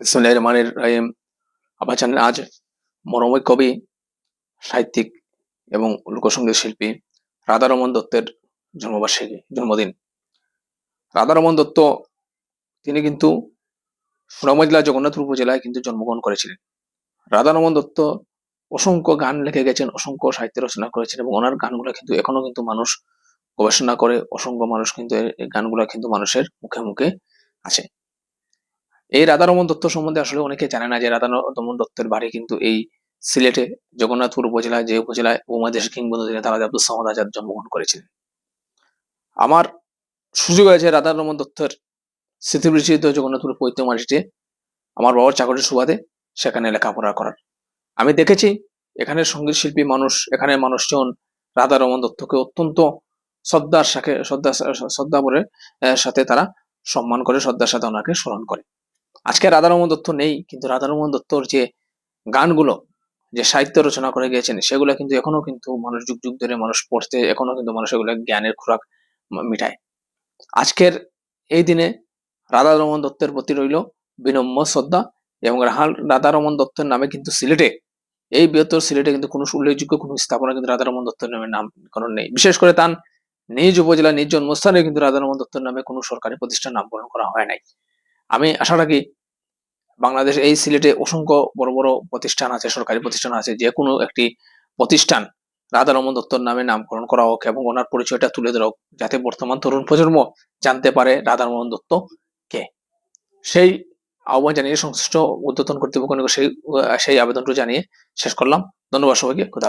বিসমুল্লাহ রহমানির রহিম। আবার জানেন আজ মরময় কবি, সাহিত্যিক এবং লোকসঙ্গীত শিল্পী রাধারমন দত্তের জন্মবার্ষিকী, জন্মদিন। রাধারমন দত্ত, তিনি কিন্তু সুনামগঞ্জ জেলা জগন্নাথপুর উপজেলায় কিন্তু জন্মগ্রহণ করেছিলেন। রাধারমন দত্ত অসংখ্য গান লিখে গেছেন, অসংখ্য সাহিত্য রচনা করেছেন এবং ওনার গানগুলো কিন্তু এখনও কিন্তু মানুষ গবেষণা করে, অসংখ্য মানুষ কিন্তু এই গানগুলো কিন্তু মানুষের মুখে মুখে আছে। এই রাধারমন দত্ত সম্বন্ধে আসলে অনেকে জানে না যে রাধারমন দত্তের বাড়ি কিন্তু এই সিলেটে জগন্নাথপুর উপজেলায় যে উপজেলায় উপমহাদেশ কিংবদন্তি নেতা রাজা আব্দুল সামাদ আজাদ জন্মগ্রহণ করেছিলেন। আমার সুযোগ হয়েছে রাধারমন দত্তের স্মৃতিবিচিত জগন্নাথপুর পৈত্য মাটিতে আমার বাবার চাকরির সুবাদে সেখানে লেখাপড়া করার। আমি দেখেছি এখানে সংগীত শিল্পী মানুষ এখানে মানুষজন রাধারমন দত্তকে অত্যন্ত শ্রদ্ধার সাথে শ্রদ্ধা শ্রদ্ধা আহ, সাথে তারা সম্মান করে শ্রদ্ধার সাথে ওনাকে স্মরণ করে। আজকে রাধারমন দত্ত নেই, কিন্তু রাধারমন দত্তর যে গানগুলো, যে সাহিত্য রচনা করে গিয়েছেন, সেগুলো কিন্তু এখনও কিন্তু মানুষ যুগ যুগ ধরে মানুষ পড়তে, এখনও কিন্তু মানুষ এগুলো জ্ঞানের খোরাক মিটায়। আজকের এই দিনে রাধারমন দত্তের প্রতি রইল বিনম্র শ্রদ্ধা এবং রাধারমন দত্তের নামে কিন্তু সিলেটে, এই বৃহত্তর সিলেটে কিন্তু কোনো উল্লেখযোগ্য কোনো স্থাপনা কিন্তু রাধারমন দত্তের নামে নাম নামকরণ নেই। বিশেষ করে তার নিজ উপজেলা নিজ জন্মস্থানে কিন্তু রাধারমন দত্তের নামে কোনো সরকারি প্রতিষ্ঠান নামকরণ করা হয় নাই। আমি আশা রাখি বাংলাদেশ এই সিলেটে অসংখ্য বড় বড় প্রতিষ্ঠান আছে, সরকারি প্রতিষ্ঠান আছে, যে কোনো একটি প্রতিষ্ঠান রাধা রাধারমন দত্তর নামে নামকরণ করা হোক এবং ওনার পরিচয়টা তুলে ধরা হোক, যাতে বর্তমান তরুণ প্রজন্ম জানতে পারে রাধারমন দত্ত কে সেই আহ্বান জানিয়ে সংশ্লিষ্ট উদ্বোধন কর্তৃপক্ষ সেই সেই আবেদনটা জানিয়ে শেষ করলাম ধন্যবাদ সবাইকে, খুদা হাফেজ।